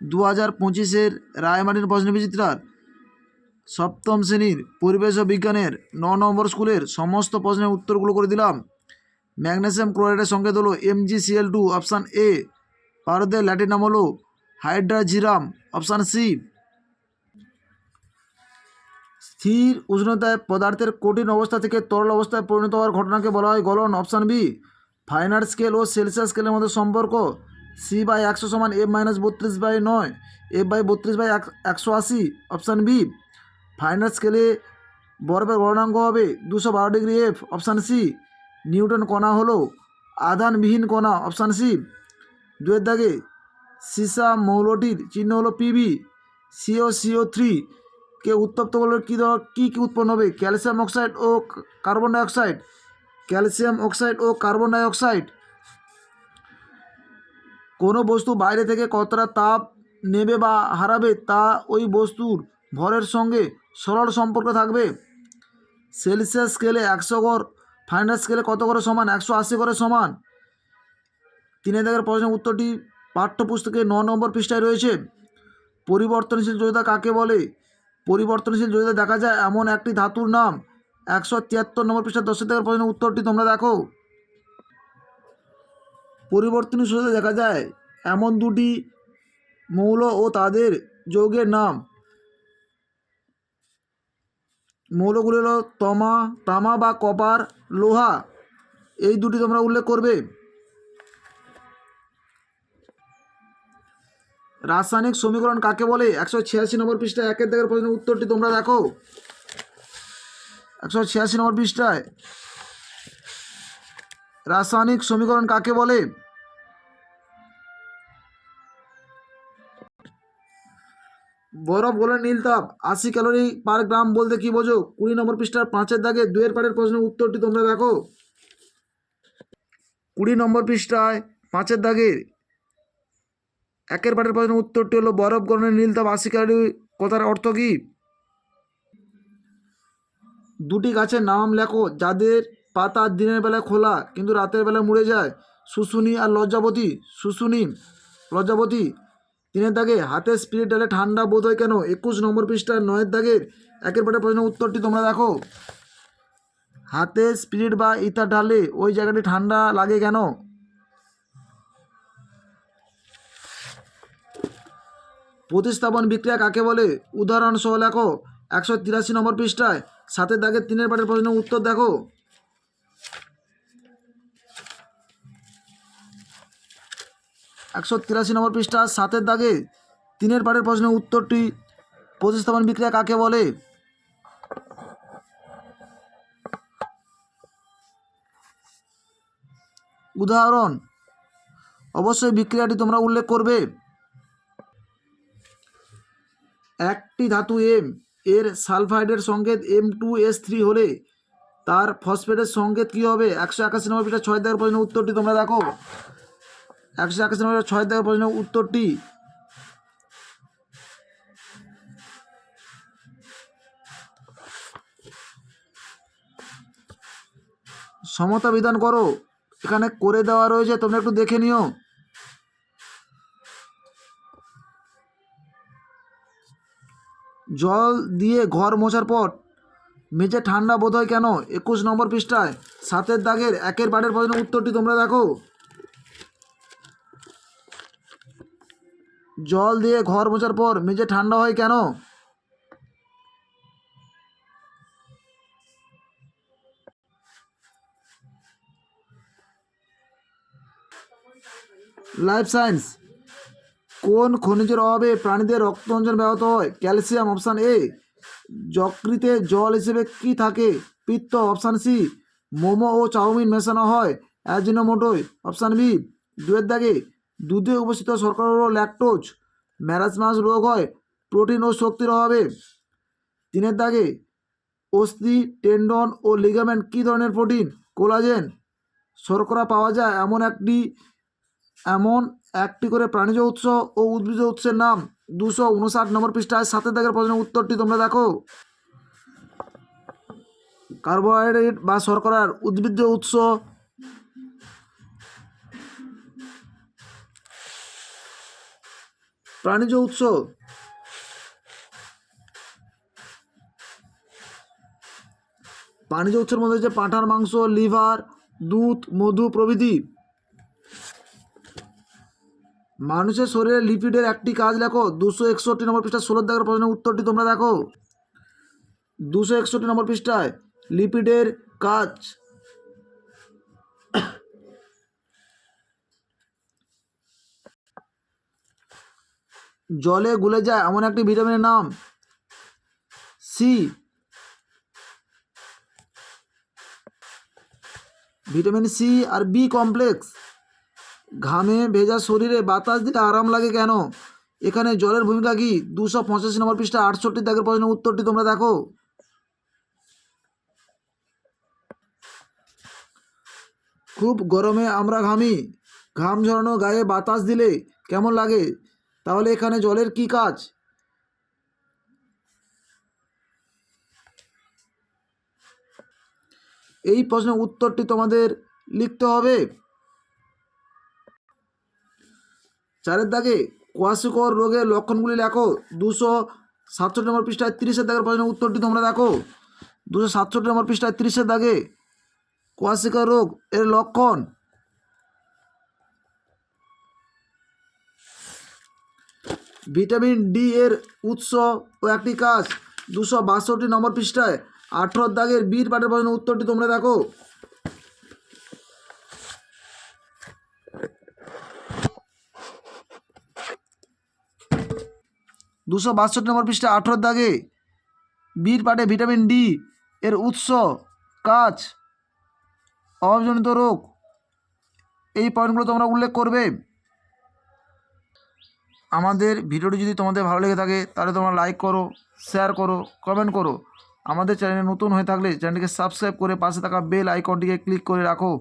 দু হাজার পঁচিশের রায়মাটির প্রশ্ন বিচিত্রার সপ্তম শ্রেণির পরিবেশ ও বিজ্ঞানের ন নম্বর স্কুলের সমস্ত প্রশ্নের উত্তরগুলো করে দিলাম। ম্যাগনেসিয়াম ক্লোরাইডের সংকেত হলো M G MgCl two option A, ভারতের ল্যাটিন নাম হলো হাইড্রাজিরাম অপশান সি। স্থির উষ্ণতায় পদার্থের কঠিন অবস্থা থেকে তরল অবস্থায় পরিণত হওয়ার ঘটনাকে বলা হয় গলন অপশান বি। ফাইনার স্কেল ও সেলসিয়াস স্কেলের মধ্যে সম্পর্ক সি বাই একশো সমান এফ মাইনাস বত্রিশ বাই নয় এফ বাই বত্রিশ বাই একশো আশি অপশান বি ফাইনার স্কেলে বরফের গণনাঙ্ক হবে দুশো বারো degree F option C Newton কণা হলো আধানবিহীন কণা অপশান সি দুয়ের দাগে সীসা মৌলটির চিহ্ন হলো পিবি সিও সিও থ্রি কে উত্তপ্ত করলে কী ধর কী কী উৎপন্ন হবে? ক্যালসিয়াম অক্সাইড ও কার্বন ডাইঅক্সাইড ক্যালসিয়াম অক্সাইড ও কার্বন ডাইঅক্সাইড কোনো বস্তু বাইরে থেকে কতটা তাপ নেবে বা হারাবে তা ওই বস্তুর ভরের সঙ্গে সরল সম্পর্ক থাকবে। সেলসিয়াস স্কেলে একশো ঘর ফাইনাল স্কেলে কত করে সমান? একশো আশি করে সমান। তিনে দাগের প্রশ্নের উত্তরটি পাঠ্যপুস্তকে ন নম্বর পৃষ্ঠায় রয়েছে। পরিবর্তনশীল যোদ্ধা কাকে বলে? পরিবর্তনশীল যোদ্ধা দেখা যায় এমন একটি ধাতুর নাম। একশো তিয়াত্তর নম্বর পৃষ্ঠা দশের দাগের প্রশ্নের উত্তরটি তোমরা দেখো। পরিবর্তনশীল যোদ্ধা দেখা যায়। এমন দুটি মৌল ও তাদের যৌগের নাম। মৌলগুলি হলো তমা, তামা বা কপার, লোহা। এই দুটি তোমরা উল্লেখ করবে। রাসায়নিক সমীকরণ কাকে বলে? একশো ছিয়াশি নম্বর পৃষ্ঠায় একের দাগের প্রশ্নের উত্তরটি তোমরা দেখো। একশো ছিয়াশি নম্বর পৃষ্ঠায় রাসায়নিক সমীকরণ কাকে বলে? বরফ গলে নীল তাপ, আশি ক্যালোরি পার গ্রাম বলতে কি বোঝো? কুড়ি নম্বর পৃষ্ঠার পাঁচের দাগে দুয়ের পাড়ের প্রশ্নের উত্তরটি তোমরা দেখো। কুড়ি নম্বর পৃষ্ঠায় পাঁচের দাগের একের পাটের প্রশ্নের উত্তরটি হলো, বরফ গরনের নীল তাপ, আশি ক্যালোরি কথার অর্থ কী? দুটি গাছের নাম লেখো যাদের পাতা দিনের বেলা খোলা, কিন্তু রাতের বেলায় মুড়ে যায়। শুশুনি আর লজ্জাবতী, শুশুনি, লজ্জাবতী, তিনের দাগে হাতে স্পিরিট ডালে ঠান্ডা বোধ হয় কেন? একুশ নম্বর পৃষ্ঠার নয়ের দাগের একের পাটের প্রশ্নের উত্তরটি তোমরা দেখো। হাতে স্পিরিট বা ইতা ঢালে ওই জায়গাটি ঠান্ডা লাগে কেন? প্রতিস্থাপন বিক্রিয়া কাকে বলে? উদাহরণ সহ লেখো। একশো তিরাশি নম্বর পৃষ্ঠায় সাতের দাগের তিনের পাটের প্রশ্নের উত্তর দেখো। একশো তিরাশি নম্বর পৃষ্ঠা, সাতের দাগে তিনের পাটের প্রশ্নের উত্তরটি প্রতিস্থাপন বিক্রিয়া কাকে বলে? উদাহরণ, অবশ্যই বিক্রিয়াটি তোমরা উল্লেখ করবে। একটি ধাতু এম এর সালফাইডের সংকেত এম টু এস থ্রি হলে তার ফসফেটের সংকেত কী হবে? একশো একাশি নম্বর পিঠা ছয় দেওয়ার প্রশ্নের উত্তরটি তোমরা দেখো। একশো একাশি নম্বর ছয় দেওয়ার প্রশ্নের উত্তরটি? সমতা বিধান করো। এখানে করে দেওয়া রয়েছে, তোমরা একটু দেখে নিও। জল দিয়ে ঘর মোছার পর, মেঝে ঠান্ডা বোধ হয় কেন? একুশ নম্বর পৃষ্ঠায়, সাতের দাগের একের বারের প্রশ্নের উত্তরটি তোমরা দেখো। জল দিয়ে ঘর মোছার পর মেঝে ঠান্ডা হয় কেন? লাইফ সায়েন্স কোন খনিজের অভাবে প্রাণীদের রক্ত রক্তরঞ্জন ব্যাহত হয়? ক্যালসিয়াম অপশান এ যকৃতে জল হিসেবে কি থাকে? পিত্ত অপশান সি মোমো ও চাউমিন মেশানো হয়। অ্যাজিনোমোটোয় অপশান বি দুয়ের দাগে দুধে উপস্থিত শর্করা হল ল্যাকটোজ ম্যারাসমাস রোগ হয়, প্রোটিন ও শক্তির অভাবে। তিনের দাগে অস্থি টেন্ডন ও লিগামেন্ট কী ধরনের প্রোটিন? কোলাজেন। শর্করা পাওয়া যায় এমন একটি এমন একটি করে প্রাণীজ উৎস ও উদ্ভিজ উৎসের নাম। দুশো উনষাট নম্বর পৃষ্ঠায় সাতের দাগের প্রশ্নের উত্তরটি তোমরা দেখো। কার্বোহাইড্রেট বা শর্করার উদ্ভিজ্জ উৎস প্রাণীজ উৎস প্রাণীজ উৎসের মধ্যে হচ্ছে পাঁঠার মাংস, লিভার, দুধ, মধু প্রভৃতি। মানুষের শরীরে লিপিডের একটি কাজ লেখো, দুশো একষট্টি নম্বর পৃষ্ঠা ষোলো দাগের প্রশ্নের উত্তরটি তোমরা দেখো। দুশো একষট্টি নম্বর পৃষ্ঠায় লিপিডের কাজ। জলে গুলে যায়, এমন একটি ভিটামিনের নাম সি। ভিটামিন সি আর বি কমপ্লেক্স। ঘামে ভেজা শরীরে বাতাস দিলে আরাম লাগে কেন? এখানে জলের ভূমিকা কি? দুশো পঁচাশি নম্বর পৃষ্ঠা, আটষট্টি দাগের প্রশ্নের উত্তরটি তোমরা দেখো। খুব গরমে আমরা ঘামি। ঘাম ঝরানো গায়ে বাতাস দিলে কেমন লাগে? তাহলে এখানে জলের কি কাজ? এই প্রশ্নের উত্তরটি তোমাদের লিখতে হবে। চারের দাগে কোয়াশিকর রোগের লক্ষণগুলি লেখো। দুশো সাতষট্টি নম্বর পৃষ্ঠায় তিরিশের দাগের প্রশ্নের উত্তরটি তোমরা দেখো। দুশো সাতষট্টি নম্বর পৃষ্ঠায় তিরিশের দাগে কোয়াশিকর রোগ এর লক্ষণ ভিটামিন ডি এর উৎস ও একটি কাজ। দুশো বাষট্টি নম্বর পৃষ্ঠায় আঠেরো দাগের বীর পাঠের প্রশ্নের উত্তরটি তোমরা দেখো। দুশো বাষট্টি নম্বর পৃষ্ঠা আঠেরো দাগে বীর পাটে ভিটামিন ডি এর উৎস, কাজ, অভাবজনিত রোগ, এই পয়েন্টগুলো তোমরা উল্লেখ করবে। আমাদের ভিডিওটি যদি তোমাদের ভালো লেগে থাকে, তাহলে তোমরা লাইক করো শেয়ার করো কমেন্ট করো। আমাদের চ্যানেলে নতুন হয়ে থাকলে চ্যানেলকে সাবস্ক্রাইব করে পাশে থাকা বেল আইকনটিকে ক্লিক করে রাখো।